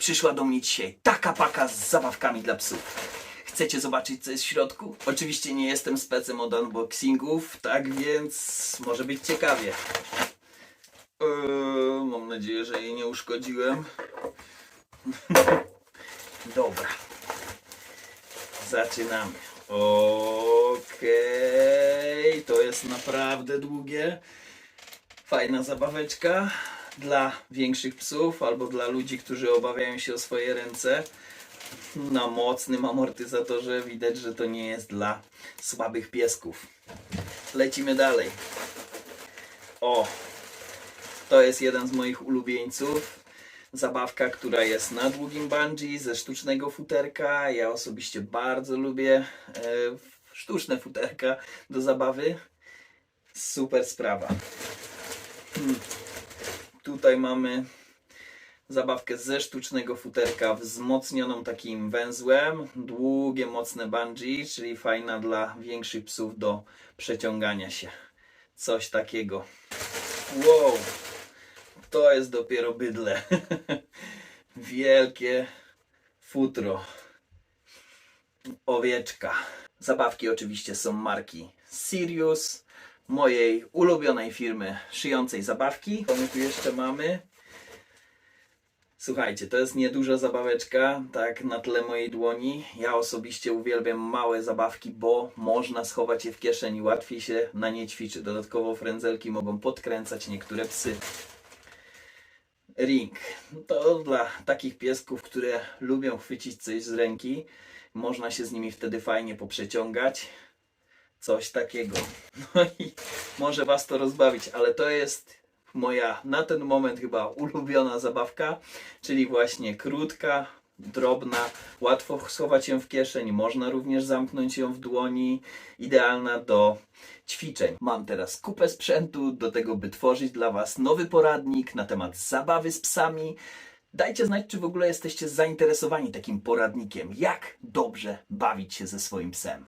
Przyszła do mnie dzisiaj taka paka z zabawkami dla psów. Chcecie zobaczyć, co jest w środku? Oczywiście nie jestem specem od unboxingów, tak więc może być ciekawie. Eee, mam nadzieję, że jej nie uszkodziłem. Dobra. Zaczynamy. Okej, to jest naprawdę długie. Fajna zabaweczka dla większych psów albo dla ludzi, którzy obawiają się o swoje ręce. Na mocnym amortyzatorze widać, że to nie jest dla słabych piesków. Lecimy dalej. O, to jest jeden z moich ulubieńców. Zabawka, która jest na długim bungee ze sztucznego futerka. Ja osobiście bardzo lubię e, sztuczne futerka do zabawy. Super sprawa. Tutaj mamy zabawkę ze sztucznego futerka wzmocnioną takim węzłem. Długie, mocne bungee, czyli fajna dla większych psów do przeciągania się. Coś takiego. Wow, to jest dopiero bydle. Wielkie futro. Owieczka. Zabawki oczywiście są marki Sirius, mojej ulubionej firmy szyjącej zabawki. Co my tu jeszcze mamy? Słuchajcie, to jest nieduża zabaweczka, tak na tle mojej dłoni. Ja osobiście uwielbiam małe zabawki, bo można schować je w kieszeni, łatwiej się na nie ćwiczy. Dodatkowo frędzelki mogą podkręcać niektóre psy. Ring. To dla takich piesków, które lubią chwycić coś z ręki. Można się z nimi wtedy fajnie poprzeciągać. Coś takiego. No i może Was to rozbawić, ale to jest moja na ten moment chyba ulubiona zabawka, czyli właśnie krótka, drobna, łatwo schować ją w kieszeń, można również zamknąć ją w dłoni, idealna do ćwiczeń. Mam teraz kupę sprzętu do tego, by tworzyć dla Was nowy poradnik na temat zabawy z psami. Dajcie znać, czy w ogóle jesteście zainteresowani takim poradnikiem, jak dobrze bawić się ze swoim psem.